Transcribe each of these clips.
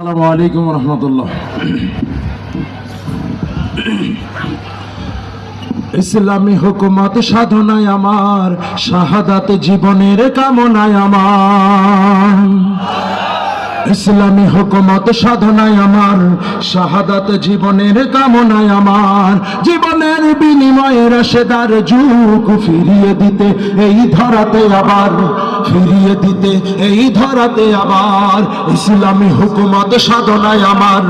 আসসালামু আলাইকুম রহমতুল্লাহ। ইসলামী হুকুমত সাধনায় আমার শাহাদাত জীবনের কামনায় আমার। ইসলামী হুকুমত সাধনায় আমার, শাহাদাত জীবনের কামনায় আমার। জীবনের বিনিময়ে রাশেদার যুগ ফিরিয়ে দিতে, এই ধরাতে আবার, ফিরিয়ে দিতে, এই ধরাতে আবার। ইসলামী হুকুমত সাধনায় আমার,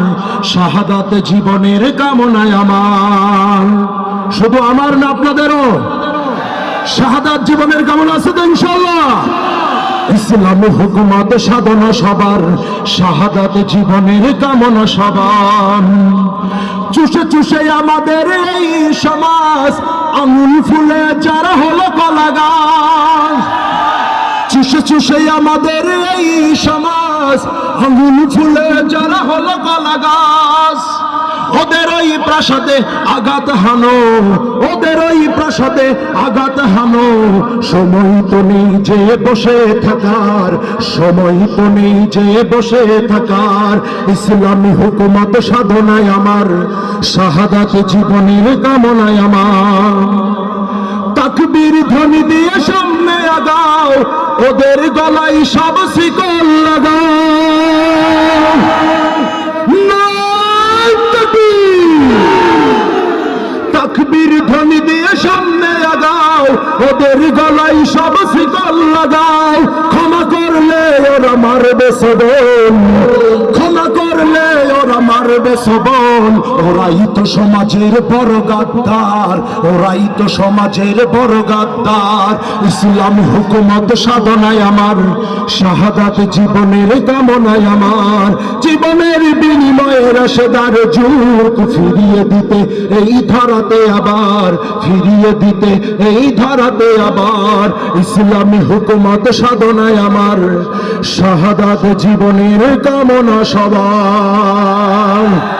শাহাদাত জীবনের কামনায় আমার। শুধু আমার না, আপনাদেরও? শাহাদাত জীবনের কামনা আছে তো ইনশাল্লাহ ইসলামী হুকুমত সাধনা সবার, শাহাদাত জীবনের কামনা সবার। চুষে চুষে আমাদের এই সমাজ, আঙুল ফুলে যারা হলো কলা গাছ চুষে চুষে আমাদের এই সমাজ, আঙুল ফুলে যারা হলো কলা গাছ প্রাসাদে আঘাত হানো, ওদের ওই প্রাসাদে আঘাত হানো। সময় তো যে বসে থাকার, সময় তো যে বসে থাকার। ইসলামী হুকুমত সাধনায় আমার, শাহাদাত জীবনের কামনায় আমার। তাকবীর ধ্বনি দিয়ে সামনে আগাও, ওদের গলায় সব শিকল ধ্বনি দিয়ে সামনে আগাও, ওদের গলায় সব শিকল লাগাও। ক্ষমা করলে ওরা মারবে সবল। ক্ষমা করলে ওরা মারবে সবল। ওরাই তো সমাজের বড় গাদ্দার। ওরাই তো সমাজের বড় গাদ্দার। ইসলাম হুকুমত সাধনায় আমার, শাহাদাত জীবনের কামনায় আমার। জীবনের বিনিময়ে রসদার যুগ ফিরিয়ে দিতে, এই ধরাতে আবার, ফিরিয়ে দিতে, এই ধরাতে আবার। ইসলামী হুকুমত সাধনায় আমার, শাহাদাত জীবনের কামনা সবার।